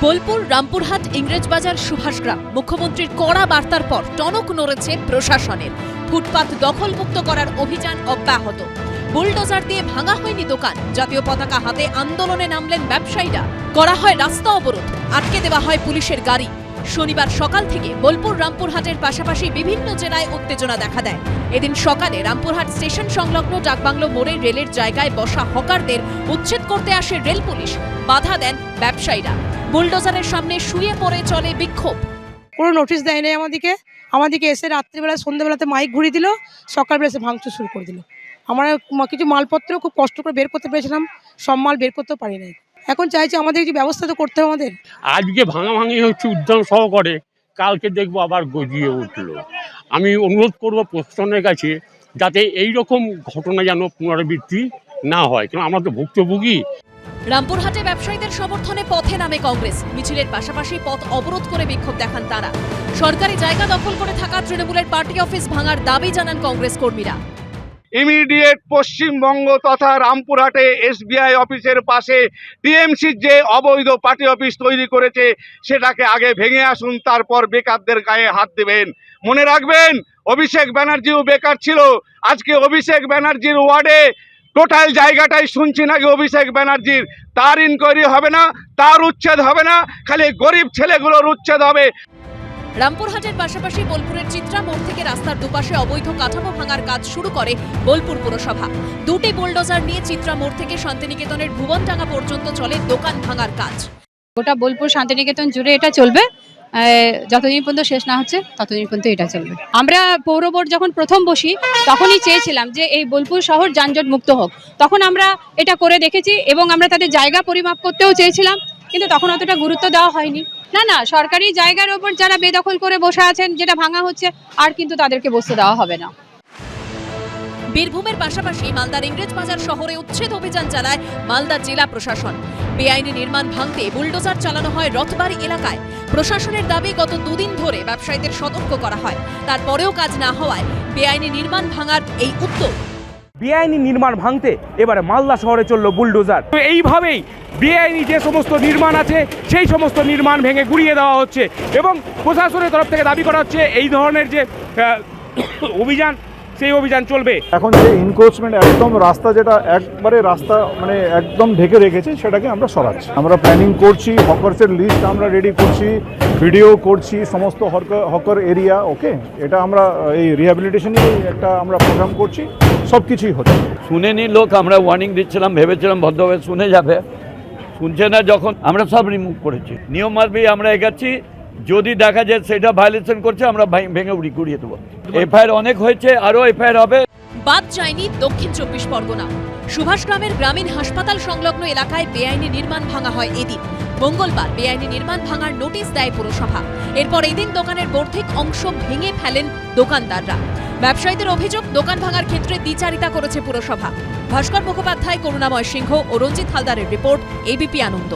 বোলপুর, রামপুরহাট, ইংরেজবাজার, সুভাষগ্রাম। মুখ্যমন্ত্রীর কড়া বার্তার পর টনক নড়েছে প্রশাসনের। ফুটপাত দখলমুক্ত করার অভিযান অব্যাহত। বুলডোজার দিয়ে ভাঙা হয়নি দোকান। জাতীয় পতাকা হাতে আন্দোলনে নামলেন ব্যবসায়ীরা। করা হয় রাস্তা অবরোধ। আটকে দেওয়া হয় পুলিশের গাড়ি। শনিবার সকাল থেকে বোলপুর, রামপুরহাটের পাশাপাশি বিভিন্ন জেলায় উত্তেজনা দেখা দেয়। এদিন সকালে রামপুরহাট স্টেশন সংলগ্ন ডাকবাংলো মোড়ে রেলের জায়গায় বসা হকারদের উচ্ছেদ করতে আসে রেল পুলিশ। বাধা দেন ব্যবসায়ীরা। বুলডোজারের সামনে শুয়ে পড়ে চলে বিক্ষোভ। কোনো নোটিশ দেয় নাই আমাদেরকে। আমাদেরকে এসে রাত্রিবেলা সন্ধ্যেবেলাতে মাইক ঘুরিয়ে দিল সকালবেলা এসে ভাঙচুর শুরু করে দিল। আমরা কিছু মালপত্র খুব কষ্ট করে বের করতে পেরেছিলাম সব মাল বের করতেও পারি নাই। এখন চাইছি আমাদের কিছু ব্যবস্থা তো করতে হবে আমাদের। আজকে ভাঙাভাঙি হচ্ছে উদ্যান সহকারে কালকে দেখব আবার গজিয়ে উঠল। আমি অনুরোধ করব প্রশাসনের কাছে যাতে এই রকম ঘটনা যেন পুনরাবৃত্তি না হয়। কারণ আমরা তো ভুক্তভোগী। রামপুরহাটে ব্যবসায়ীদের সমর্থনে পথে নামে কংগ্রেস। মিছিলের পাশাপাশি পথ অবরোধ করে বিক্ষোভ দেখান তারা। সরকারি জায়গা দখল করে থাকা তৃণমূলের পার্টি অফিস ভাঙার দাবি জানান কংগ্রেস কর্মীরা। ইমিডিয়েট পশ্চিমবঙ্গ তথা রামপুরহাটে এসবিআই অফিসের পাশে টিএমসির যে অবৈধ পার্টি অফিস তৈরি করেছে, সেটাকে আগে ভেঙে আসুন, তারপর বেকারদের গায়ে হাত দেবেন। মনে রাখবেন, অভিষেক ব্যানার্জিও বেকার ছিল। আজকে অভিষেক ব্যানার্জির ওয়ার্ডে টোটাল জায়গাটাই শুনছি নাকি অভিষেক ব্যানার্জির। তার ইনকোয়ারি হবে না তার উচ্ছেদ হবে না খালি গরিব ছেলেগুলোর উচ্ছেদ হবে। রামপুরহাটের পাশাপাশি বোলপুরের চিত্রা মোড় থেকে রাস্তার দুপাশে অবৈধ কাঠামো ভাঙার কাজ শুরু করে বোলপুর পুরসভা। দুটি বুলডোজার নিয়ে চিত্রা মোড় থেকে শান্তিনিকেতনের ভুবনডাঙ্গা পর্যন্ত চলে দোকান ভাঙার কাজ। গোটা বোলপুর শান্তিনিকেতন জুড়ে এটা চলবে? যতদিন পর্যন্ত শেষ না হচ্ছে, ততদিন পর্যন্ত এটা চলবে। আমরা পৌর বোর্ড যখন প্রথম বসি, তখনই চেয়েছিলাম যে এই বোলপুর শহর যানজট মুক্ত হোক। তখন আমরা এটা করে দেখেছি এবং আমরা তাদের জায়গা পরিমাপ করতেও চেয়েছিলাম, কিন্তু তখন অতটা গুরুত্ব দেওয়া হয়নি। না না, সরকারি জায়গার ওপর যারা বেদখল করে বসে আছেন, যেটা ভাঙা হচ্ছে, আর কিন্তু তাদেরকে বসতে দেওয়া হবে না। বীরভূমের পাশাপাশি মালদার ইংরেজ বাজার শহরে উচ্ছেদ অভিযান চালায় মালদা জেলা প্রশাসন। বেআইনি নির্মাণ ভাঙতে বুলডোজার চালানো হয় রথবাড়ি এলাকায়। প্রশাসনের দাবি, গত দুদিন ধরে ব্যবসায়ীদের সতর্ক করা হয়। তারপরেও কাজ না হওয়ায় বেআইনি নির্মাণ ভাঙার এই উদ্যোগ। বেআইনি নির্মাণ ভাঙতে এবারে মালদা শহরে চলল বুলডোজার। এইভাবেই বেআইনি যে সমস্ত নির্মাণ আছে, সেই সমস্ত নির্মাণ ভেঙে গুড়িয়ে দেওয়া হচ্ছে এবং প্রশাসনের তরফ থেকে দাবি করা হচ্ছে, এই ধরনের যে অভিযান সেই অভিযান চলবে। এখন যে ইনক্রোচমেন্ট একদম রাস্তা যেটা একবারে রাস্তা মানে একদম ঢেকে রেখেছে সেটাকে আমরা সরাচ্ছি। আমরা প্ল্যানিং করছি হকার্সের লিস্ট আমরা রেডি করছি ভিডিও করছি সমস্ত হকার এরিয়া ওকে এটা আমরা এই রিহ্যাবিলিটেশনই একটা আমরা প্রোগ্রাম করছি সব কিছুই হচ্ছে শুনেনি লোক আমরা ওয়ার্নিং দিচ্ছিলাম ভেবেছিলাম ভদ্রভাবে শুনে যাবে। শুনছে না যখন আমরা সব রিমুভ করেছি। নিয়ম মাফিক আমরা এগাচ্ছি যদি দেখা যায় সেটা ভায়োলেশন করছে, আমরা ভেঙে উড়ি গুড়িয়ে দেবো। এফআইআর অনেক হয়েছে আরও এফআইআর হবে। বাদ যায়নি দক্ষিণ চব্বিশ পরগনা। সুভাষগ্রামের গ্রামীণ হাসপাতাল সংলগ্ন এলাকায় বেআইনি নির্মাণ ভাঙা হয় এদিন। মঙ্গলবার বেআইনি নির্মাণ ভাঙার নোটিশ দেয় পুরসভা। এরপর এদিন দোকানের বর্ধিক অংশ ভেঙে ফেলেন দোকানদাররা। ব্যবসায়ীদের অভিযোগ, দোকান ভাঙার ক্ষেত্রে দ্বিচারিতা করেছে পুরসভা। ভাস্কর মুখোপাধ্যায়, করুণাময় সিংহ ও রঞ্জিত হালদারের রিপোর্ট এবিপি আনন্দ।